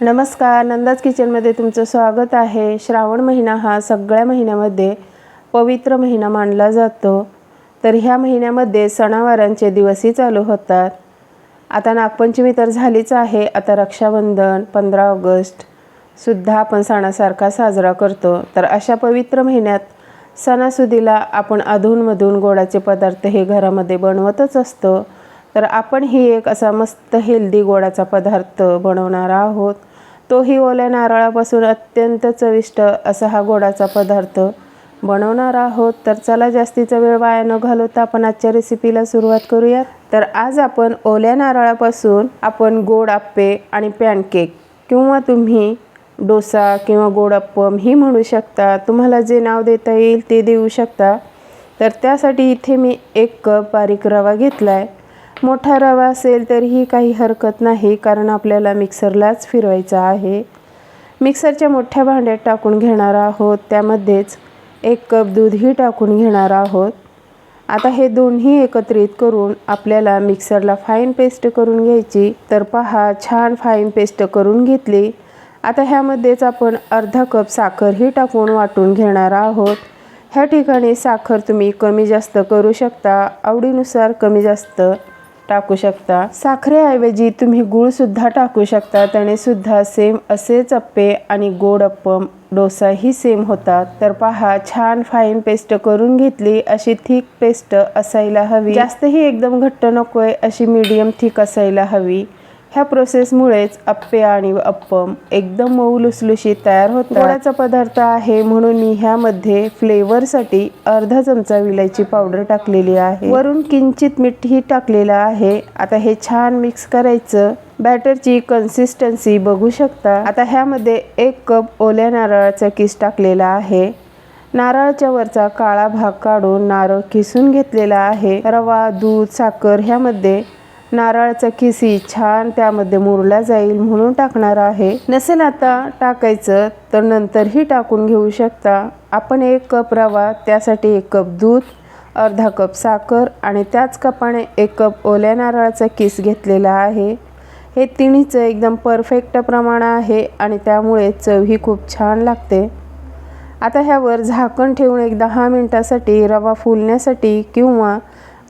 नमस्कार नंदाज किचनमध्ये तुमचं स्वागत आहे. श्रावण महिना हा सगळ्या महिन्यामध्ये पवित्र महिना मानला जातो. तर ह्या महिन्यामध्ये सणावारांचे दिवसही चालू होतात. आता नागपंचमी तर झालीच आहे. आता रक्षाबंधन पंधरा ऑगस्ट सुद्धा आपण सणासारखा साजरा करतो. तर अशा पवित्र महिन्यात सणासुदीला आपण अधूनमधून गोडाचे पदार्थ हे घरामध्ये बनवतच असतो. तर आपण ही एक असा मस्त हेल्दी गोडाचा पदार्थ बनवणार आहोत. तोही ओल्या नारळापासून अत्यंत चविष्ट असा हा गोडाचा पदार्थ बनवणार आहोत. तर चला जास्तीचा वेळ वाया न घालवता आपण आजच्या रेसिपीला सुरुवात करूयात. तर आज आपण ओल्या नारळापासून आपण गोड आप्पे आणि पॅनकेक किंवा तुम्ही डोसा किंवा गोड अप्पम ही म्हणू शकता. तुम्हाला जे नाव देता येईल ते देऊ शकता. तर त्यासाठी इथे मी एक कप बारीक रवा घेतला आहे मोठा रवा असेल तरीही काही हरकत नाही कारण आपल्याला मिक्सरलाच फिरवायचा आहे. मिक्सरच्या मोठ्या भांड्यात टाकून घेणार आहोत. त्यामध्येच एक कप दूधही टाकून घेणार आहोत. आता हे दोन्ही एकत्रित करून आपल्याला मिक्सरला फाईन पेस्ट करून घ्यायची. तर पहा छान फाईन पेस्ट करून घेतली. आता ह्यामध्येच आपण अर्धा कप साखरही टाकून वाटून घेणार आहोत. ह्या ठिकाणी साखर तुम्ही कमी जास्त करू शकता. आवडीनुसार कमी जास्त टाकू शकता. साखरेऐवजी तुम्ही गूळसुद्धा टाकू शकता. त्याने सुद्धा सेम असेच अप्पे आणि गोड अप्पम डोसाही सेम होतात. तर पहा छान फाईन पेस्ट करून घेतली अशी थिक पेस्ट असायला हवी. जास्तही एकदम घट्ट नकोय अशी मीडियम थिक असायला हवी. ह्या प्रोसेसमुळेच अप्पे आणि अप्पम एकदम मऊ लुसलुशीत तयार होतो गोडाचा पदार्थ आहे म्हणून मी ह्यामध्ये फ्लेवरसाठी अर्धा चमचा विलायची पावडर टाकलेली आहे. वरून किंचित मीठही टाकलेलं आहे. आता हे छान मिक्स करायचं. बॅटरची कन्सिस्टन्सी बघू शकता. आता ह्यामध्ये एक कप ओल्या नारळाचा किस टाकलेला आहे. नारळाच्या वरचा काळा भाग काढून नारळ किसून घेतलेला आहे. रवा दूध साखर ह्यामध्ये नारळाचा किसी छान त्यामध्ये मुरला जाईल म्हणून टाकणार आहे. नसेल आता टाकायचं तर नंतरही टाकून घेऊ शकता. आपण एक कप रवा त्यासाठी एक कप दूध अर्धा कप साखर आणि त्याच कपाने एक कप ओल्या नारळाचा किस घेतलेला आहे. हे तिन्हीचं एकदम परफेक्ट प्रमाण आहे आणि त्यामुळे चवही खूप छान लागते. आता ह्यावर झाकण ठेवून एक दहा मिनटासाठी रवा फुलण्यासाठी किंवा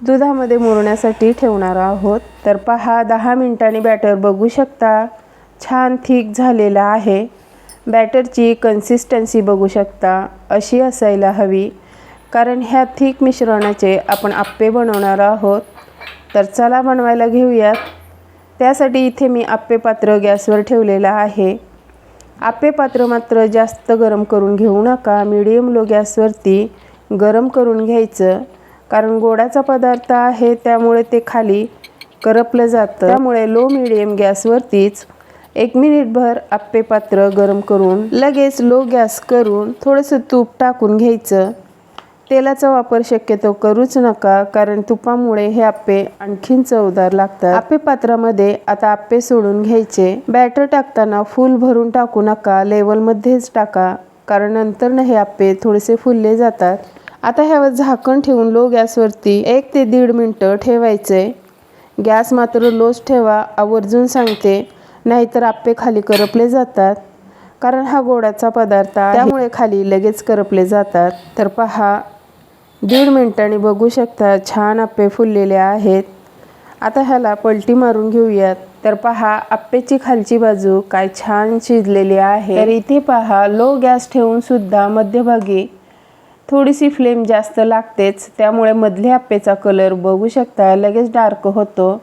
दुधामध्ये मुरण्यासाठी ठेवणार आहोत. तर पहा दहा मिनिटांनी बॅटर बघू शकता. छान थिक झालेला आहे. बॅटरची कन्सिस्टन्सी बघू शकता. अशी असायला हवी. कारण ह्या थिक मिश्रणाचे आपण आप्पे बनवणार आहोत. तर चला बनवायला घेऊयात. त्यासाठी इथे मी आप्पे पात्र गॅसवर ठेवलेलं आहे. आप्पे पात्र मात्र जास्त गरम करून घेऊ नका. मीडियम लो गॅसवरती गरम करून घ्यायचं. कारण गोडाचा पदार्थ आहे त्यामुळे ते खाली करपलं जातं. त्यामुळे लो मिडियम गॅसवरतीच एक मिनिटभर आप्पे पात्र गरम करून लगेच लो गॅस करून थोडंसं तूप टाकून घ्यायचं. तेलाचा वापर शक्यतो करूच नका कारण तुपामुळे हे आप्पे आणखीन चवदार लागतात. आप्पे पात्रामध्ये आता आप्पे सोडून घ्यायचे. बॅटर टाकताना फुल भरून टाकू नका लेवलमध्येच टाका कारण नंतर हे आप्पे थोडेसे फुलले जातात. आता ह्यावर झाकण ठेवून लो गॅसवरती एक ते दीड मिनटं ठेवायचे. गॅस मात्र लोच ठेवा आवर्जून सांगते नाहीतर आप्पे खाली करपले जातात. कारण हा गोडाचा पदार्थ त्यामुळे खाली लगेच करपले जातात. तर पहा दीड मिनटांनी बघू शकता छान आप्पे फुललेले आहेत. आता ह्याला पलटी मारून घेऊयात. तर पहा आप्पेची खालची बाजू काय छान शिजलेली आहे. तर इथे पहा लो गॅस ठेवून सुद्धा मध्यभागी थोडीशी फ्लेम जास्त लागतेच. त्यामुळे मधल्या आप्पेचा कलर बघू शकता. लगेच डार्क होतो.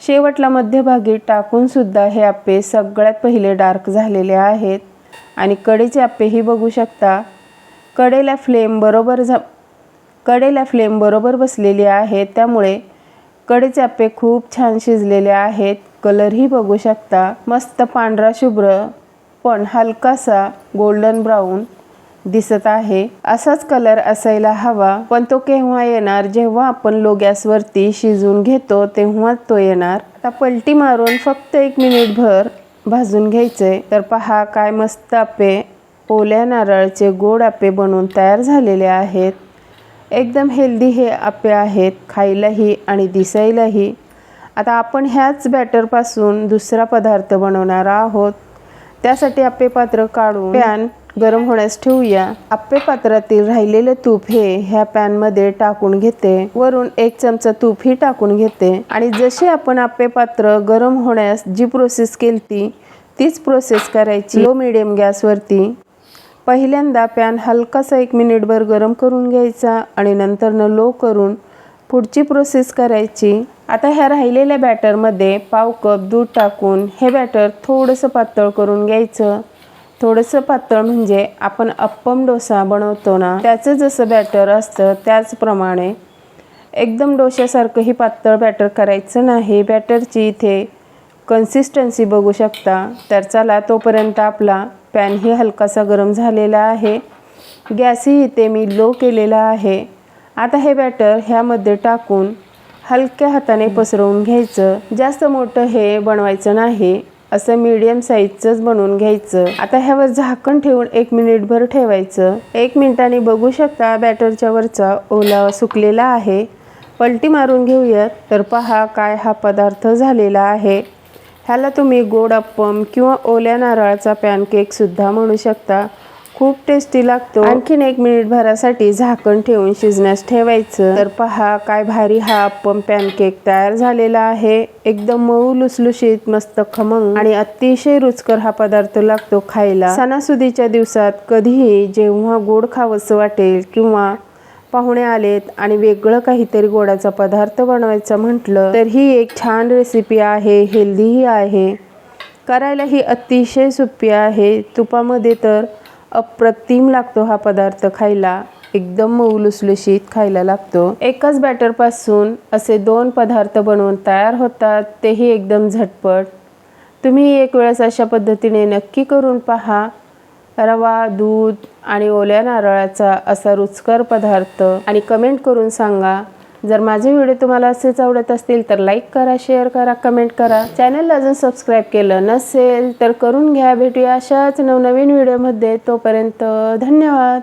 शेवटला मध्यभागी टाकूनसुद्धा हे आप्पे सगळ्यात पहिले डार्क झालेले आहेत. आणि कडेचे आप्पेही बघू शकता. कडेला फ्लेम बरोबर झा कडेला फ्लेम बरोबर बसलेली आहे. त्यामुळे कडेचे आप्पे खूप छान शिजलेले आहेत. कलरही बघू शकता. मस्त पांढरा शुभ्र पण हलकासा गोल्डन ब्राऊन दिसत आहे. असाच कलर असायला हवा पण तो केव्हा येणार? जेव्हा आपण लो गॅसवरती शिजून घेतो तेव्हाच तो येणार. आता पलटी मारून फक्त एक मिनिटभर भाजून घ्यायचे तर पहा काय मस्त आप्पे ओल्या नारळाचे गोड आप्पे बनवून तयार झालेले आहेत. एकदम हेल्दी हे आप्पे आहेत खायलाही आणि दिसायलाही. आता आपण ह्याच बॅटरपासून दुसरा पदार्थ बनवणार आहोत. त्यासाठी आपे पात्र काढून पॅन गरम होण्यास ठेवूया. आप्पे पात्रातील राहिलेले तूप हे ह्या पॅनमध्ये टाकून घेते. वरून एक चमचा तूप ही टाकून घेते. आणि जसे आपण आप्पे पात्र गरम होण्यास जी प्रोसेस केली तीच प्रोसेस करायची लो मिडियम गॅसवरती पहिल्यांदा पॅन हलकासा एक मिनिटभर गरम करून घ्यायचा आणि नंतरनं लो करून पुढची प्रोसेस करायची. आता ह्या राहिलेल्या बॅटरमध्ये पाव कप दूध टाकून हे बॅटर थोडंसं पातळ करून घ्यायचं. थोडंसं पातळ म्हणजे आपण अप्पम डोसा बनवतो ना त्याचं जसं बॅटर असतं त्याचप्रमाणे एकदम डोश्यासारखंही पातळ बॅटर करायचं नाही. बॅटरची इथे कन्सिस्टन्सी बघू शकता. तर चला तोपर्यंत आपला पॅनही हलकासा गरम झालेला आहे. गॅसही इथे मी लो केलेला आहे. आता हे बॅटर ह्यामध्ये टाकून हलक्या हाताने पसरवून घ्यायचं. जास्त मोठं हे बनवायचं नाही. असं मीडियम साईजचंच बनवून घ्यायचं. आता ह्यावर झाकण ठेवून एक मिनिटभर ठेवायचं. एक मिनिटाने बघू शकता बॅटरच्या वरचा ओलावा सुकलेला आहे. पलटी मारून घेऊयात. तर पहा काय हा पदार्थ झालेला आहे. ह्याला तुम्ही गोड अप्पम किंवा ओल्या नारळाचा पॅनकेकसुद्धा म्हणू शकता. खूप टेस्टी लागतो. आणखीन एक मिनिट भरासाठी झाकण ठेवून शिजण्यास ठेवायचं. तर पहा काय भारी हा अप्पम पॅनकेक तयार झालेला आहे. एकदम मऊ लुसलुशीत मस्त खमंग. आणि अतिशय रुचकर हा पदार्थ लागतो खायला. सणासुदीच्या दिवसात कधीही जेव्हा गोड खावंसं वाटेल किंवा पाहुणे आलेत आणि वेगळं काहीतरी गोडाचा पदार्थ बनवायचा म्हटलं तर ही एक छान रेसिपी आहे हेल्दीही आहे. करायलाही अतिशय सोपी आहे. तुपामध्ये तर अप्रतिम लागतो हा पदार्थ खायला. एकदम मऊ लुसलुशीत खायला लागतो. एकाच बॅटरपासून असे दोन पदार्थ बनवून तयार होतात. तेही एकदम झटपट. तुम्ही एक वेळेस अशा पद्धतीने नक्की करून पहा. रवा दूध आणि ओल्या नारळाचा असा रुचकर पदार्थ. आणि कमेंट करून सांगा जर माझे व्हिडिओ तुम्हाला असेच आवडत असतील तर लाईक करा शेअर करा कमेंट करा. चॅनलला अजून सबस्क्राईब केलं नसेल तर करून घ्या भेटूया अशाच नवनवीन व्हिडिओमध्ये तोपर्यंत धन्यवाद.